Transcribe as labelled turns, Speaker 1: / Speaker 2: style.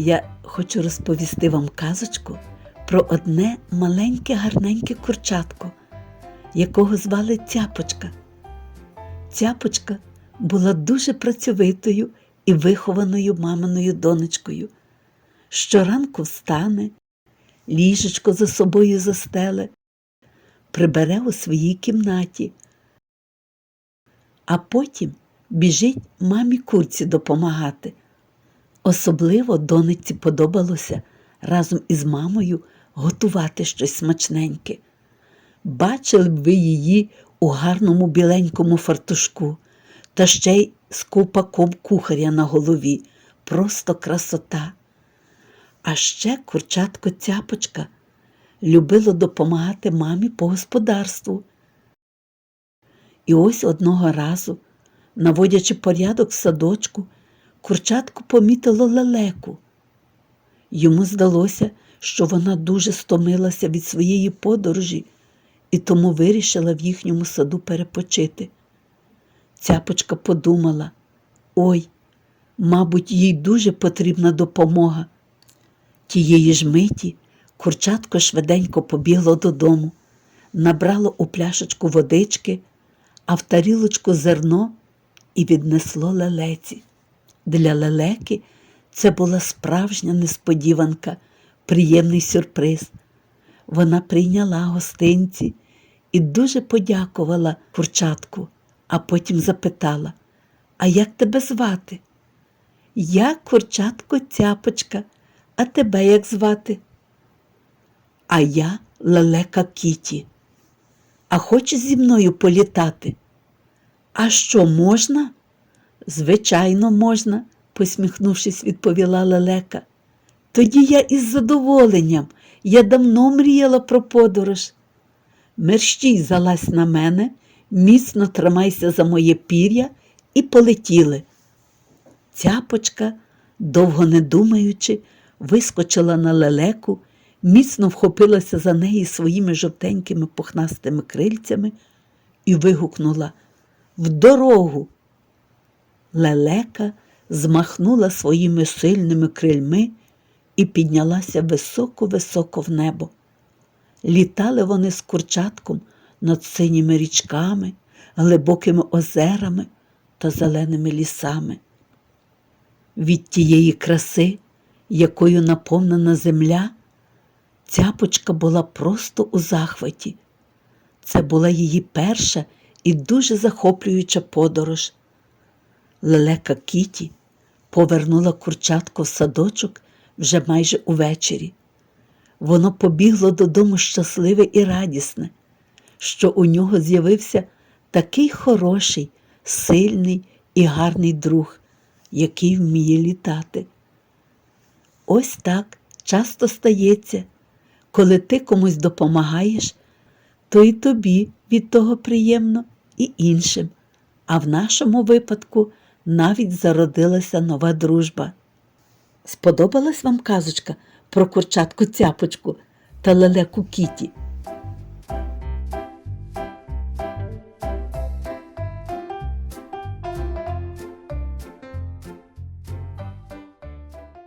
Speaker 1: я хочу розповісти вам казочку про одне маленьке гарненьке курчатко, якого звали Цяпочка. Цяпочка була дуже працьовитою і вихованою маминою донечкою. Щоранку встане, ліжечко за собою застеле, прибере у своїй кімнаті, а потім біжить мамі курці допомагати. Особливо донечці подобалося разом із мамою готувати щось смачненьке. Бачили б ви її у гарному біленькому фартушку, та ще й з ковпаком кухаря на голові. Просто красота. А ще курчатко цяпочка любило допомагати мамі по господарству. І ось одного разу, наводячи порядок в садочку, курчатко помітило лелеку. Йому здалося, що вона дуже стомилася від своєї подорожі і тому вирішила в їхньому саду перепочити. Цяпочка подумала ой, мабуть, їй дуже потрібна допомога. Тієї ж миті курчатко швиденько побігло додому, набрало у пляшечку водички, а в тарілочку зерно і віднесло лелеці. Для лелеки це була справжня несподіванка, приємний сюрприз. Вона прийняла гостинці і дуже подякувала курчатку, а потім запитала: А як тебе звати? Я курчатко цяпочка, а тебе як звати? А я лелека Кіті. А хочеш зі мною політати? А що можна? Звичайно, можна, посміхнувшись, відповіла лелека. Тоді я із задоволенням, я давно мріяла про подорож. Мерщій залазь на мене, міцно тримайся за моє пір'я і полетіли. Цяпочка, довго не думаючи, вискочила на лелеку, міцно вхопилася за неї своїми жовтенькими пухнастими крильцями і вигукнула В дорогу. Лелека змахнула своїми сильними крильми і піднялася високо-високо в небо. Літали вони з курчатком над синіми річками, глибокими озерами та зеленими лісами. Від тієї краси, якою наповнена земля, цяпочка була просто у захваті. Це була її перша і дуже захоплююча подорож. Лелека Кіті повернула курчатко в садочок вже майже увечері. Воно побігло додому щасливе і радісне, що у нього з'явився такий хороший, сильний і гарний друг, який вміє літати. Ось так часто стається, коли ти комусь допомагаєш, то і тобі від того приємно і іншим, а в нашому випадку навіть зародилася нова дружба. Сподобалась вам казочка про курчатку цяпочку та лелеку Кіті?